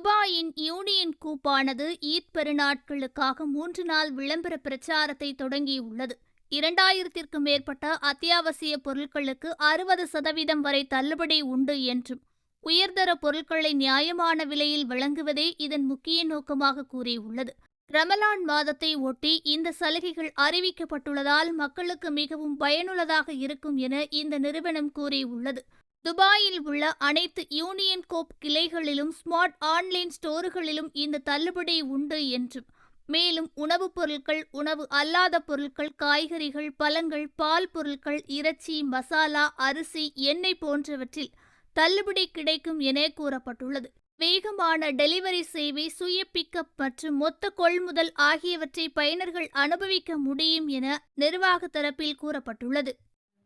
துபாயின் union கூப்பானது Eid பெருநாட்களுக்காக மூன்று நாள் விளம்பர பிரச்சாரத்தை தொடங்கியுள்ளது. இரண்டாயிரத்திற்கும் மேற்பட்ட அத்தியாவசிய பொருட்களுக்கு அறுபது சதவீதம் வரை தள்ளுபடி உண்டு என்றும் உயர்தர பொருட்களை நியாயமான விலையில் வழங்குவதே இதன் முக்கிய நோக்கமாக கூறியுள்ளது. ரமலான் மாதத்தை ஒட்டி இந்த சலுகைகள் அறிவிக்கப்பட்டுள்ளதால் மக்களுக்கு மிகவும் பயனுள்ளதாக இருக்கும் என இந்த நிறுவனம் கூறியுள்ளது. துபாயில் உள்ள அனைத்து யூனியன் கோப் கிளைகளிலும் ஸ்மார்ட் ஆன்லைன் ஸ்டோர்களிலும் இந்த தள்ளுபடி உண்டு என்றும். மேலும் உணவுப் பொருட்கள் உணவு அல்லாத பொருட்கள் காய்கறிகள் பழங்கள் பால் பொருட்கள் இறைச்சி மசாலா அரிசி எண்ணெய் போன்றவற்றில் தள்ளுபடி கிடைக்கும் என கூறப்பட்டுள்ளது. வேகமான டெலிவரி சேவை சுய பிக்கப் மற்றும் மொத்த கொள்முதல் ஆகியவற்றை பயனர்கள் அனுபவிக்க முடியும் என நிர்வாக தரப்பில் கூறப்பட்டுள்ளது.